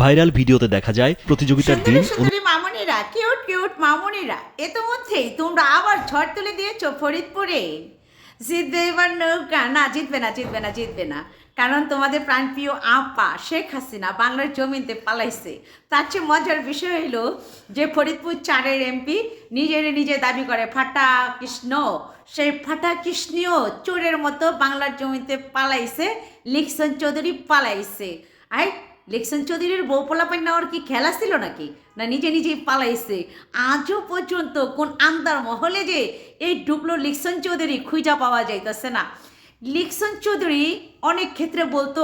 Viral ভিডিওতে দেখা যায় প্রতিযোগিতার দিন মামনিরা কিউট কিউট মামনিরা ইতোমধ্যেই তোমরা আবার ঝড় তুলে দিয়েছ ফরিদপুরে। জিতবে এবার নৌকা। না, জিতবে না জিতবে না জিতবে না। কারণ তোমাদের প্রাণপ্রিয় আপা, শেখ হাসিনা, বাংলার জমিতে পালাইছে। তার চেয়ে মজার বিষয় হলো যে ফরিদপুর চারের এমপি নিজের নিজে দাবি করে, ফাটা কৃষ্ণ। সেই ফাটা কৃষ্ণীয় চোরের মতো বাংলার জমিতে পালাইছে লিকসন চৌধুরী পালাইছে। আই লেকশন চৌধুরীর বউ পোলাপাই নেওয়ার কি খেলা ছিল নাকি? না নিজে নিজেই পালাইছে। আজও পর্যন্ত কোন আন্দার মহলে যে এই ঢুকলো লিকশন চৌধুরী খুঁজা পাওয়া যাইতেছে না। লিকশন চৌধুরী অনেক ক্ষেত্রে বলতো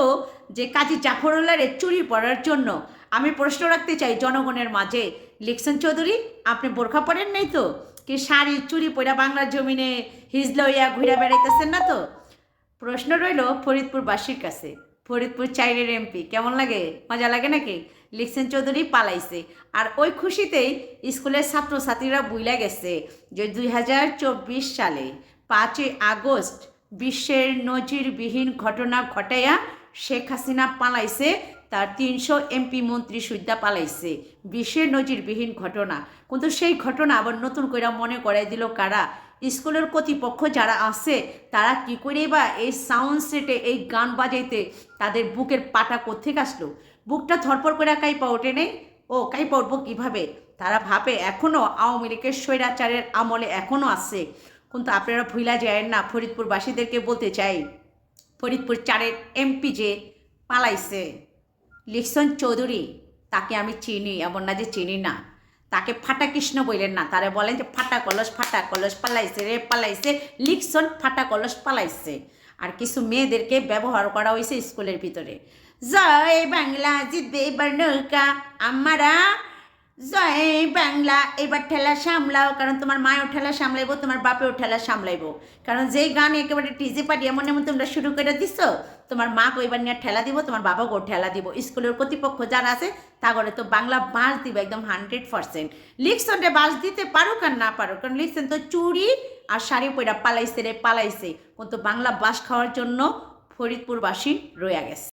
যে, কাজী জাফরুল্লাহরে চুরি পড়ার জন্য আমি প্রশ্ন রাখতে চাই জনগণের মাঝে। লিকশন চৌধুরী, আপনি বোরখা পরেন নাই তো? কি শাড়ি চুরি পরা বাংলার জমিনে হিজলইয়া ঘুরে বেড়াইতেছেন না তো? প্রশ্ন রইল ফরিদপুরবাসীর কাছে। ফরিদপুর চাইরের এমপি। কেমন লাগে? মজা লাগে নাকি? লিখছেন চৌধুরী, পালাইছে। আর ওই খুশিতেই স্কুলের ছাত্রছাত্রীরা বুইলা গেছে যে দুই হাজার চব্বিশ সালে পাঁচই আগস্ট বিশ্বের নজিরবিহীন ঘটনা ঘটাইয়া শেখ হাসিনা পালাইছে, তার তিনশো এমপি মন্ত্রী সুদ্ধা পালাইছে। বিশ্বের নজিরবিহীন ঘটনা। কিন্তু সেই ঘটনা আবার নতুন করে মনে করাই দিল কারা? স্কুলের কর্তৃপক্ষ যারা আছে, তারা কি করে বা এই সাউন্ড সেটে এই গান বাজাইতে তাদের বুকের পাটা কোথেকে আসলো? বুকটা থরপর করে কাইপা ওঠে নেই? ও, কাইপা উঠবো কীভাবে? তারা ভাবে এখনও আওয়ামী লীগের স্বৈরাচারের আমলে এখনও আছে। কিন্তু আপনারা ভুলা যায় না, ফরিদপুরবাসীদেরকে বলতে চাই, ফরিদপুর চারের এমপি যে পালাইছে লিকসন চৌধুরী, তাকে আমি চিনি, এমন না যে চিনি না। তাকে ফাটা কৃষ্ণ বললেন না, তারা বলেন যে ফাটা কলস ফাটা কলস পালাইছে রে, পালাইছে। লিকসন ফাটা কলস পালাইছে। আর কিছু মেয়েদেরকে ব্যবহার করা হয়েছে স্কুলের ভিতরে। জয় বাংলা জিতবে এবার নৌকা আমারা জয় বাংলা, এবার ঠেলা সামলাও, কারণ তোমার মায়ও ঠেলা সামলাইবো, তোমার বাপেও ঠেলা সামলাইবো। কারণ যেই গান একেবারে টিজে পাটি এমন এমন তোমরা শুরু করে দিচ্ছ তোমার মাকে এবার নিয়ে ঠেলা দিব, তোমার বাবাকেও ঠেলা দিব। স্কুলের কর্তৃপক্ষ যারা আছে তা করে তো বাংলা বাস দিব একদম হান্ড্রেড পার্সেন্ট। লিখসনটা বাস দিতে পারুক আর না পারুক কারণ লিখছেন তো চুরি আর শাড়ি পয়রা পালাইছে রে পালাইছে। কিন্তু বাংলা বাস খাওয়ার জন্য ফরিদপুরবাসী রয়ে গেছে।